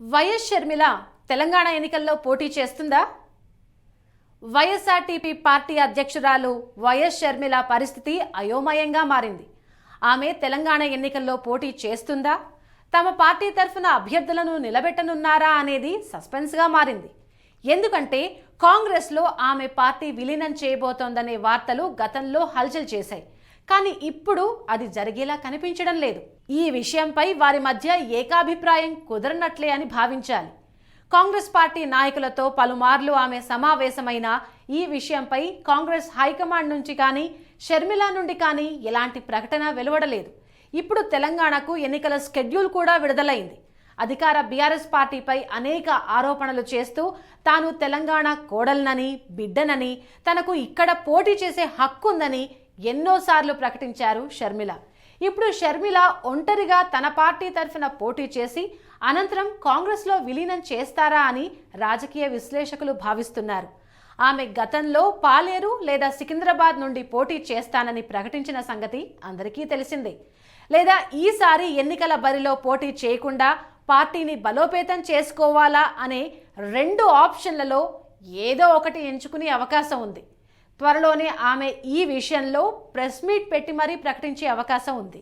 YS Sharmila Telangana ఎన్నికల్లో పోటీ చేస్తుందా? వైఎస్ఆర్టీపీ పార్టీ అధ్యక్షురాలు వైఎస్ షర్మిల పరిస్థితి అయోమయంగా మారింది. ఆమె తెలంగాణ ఎన్నికల్లో పోటీ చేస్తుందా? తమ పార్టీ తరఫున అభ్యర్థులను నిలబెట్టనున్నారా అనేది సస్పెన్స్గా మారింది. ఎందుకంటే కాంగ్రెస్లో ఆమె పార్టీ విలీనం చేయబోతోందనే వార్తలు గతంలో హల్చల్ చేశాయి. కానీ ఇప్పుడు అది జరిగేలా కనిపించడం లేదు. ఈ విషయంపై వారి మధ్య ఏకాభిప్రాయం కుదరనట్లే అని భావించాలి. కాంగ్రెస్ పార్టీ నాయకులతో పలుమార్లు ఆమె సమావేశమైన ఈ విషయంపై కాంగ్రెస్ హైకమాండ్ నుంచి కానీ షర్మిల నుండి కానీ ఎలాంటి ప్రకటన వెలువడలేదు. ఇప్పుడు తెలంగాణకు ఎన్నికల స్కెడ్యూల్ కూడా విడుదలైంది. అధికార బీఆర్ఎస్ పార్టీపై అనేక ఆరోపణలు చేస్తూ తాను తెలంగాణ కోడల్నని బిడ్డనని తనకు ఇక్కడ పోటీ చేసే హక్కుందని ఎన్నోసార్లు ప్రకటించారు షర్మిల. ఇప్పుడు షర్మిల ఒంటరిగా తన పార్టీ తరఫున పోటీ చేసి అనంతరం కాంగ్రెస్లో విలీనం చేస్తారా అని రాజకీయ విశ్లేషకులు భావిస్తున్నారు. ఆమె గతంలో పాలేరు లేదా సికింద్రాబాద్ నుండి పోటీ చేస్తానని ప్రకటించిన సంగతి అందరికీ తెలిసిందే. లేదా ఈసారి ఎన్నికల బరిలో పోటీ చేయకుండా పార్టీని బలోపేతం చేసుకోవాలా అనే రెండు ఆప్షన్లలో ఏదో ఒకటి ఎంచుకునే అవకాశం ఉంది. త్వరలోనే ఆమె ఈ విషయంలో ప్రెస్ మీట్ పెట్టి మరీ ప్రకటించే అవకాశం ఉంది.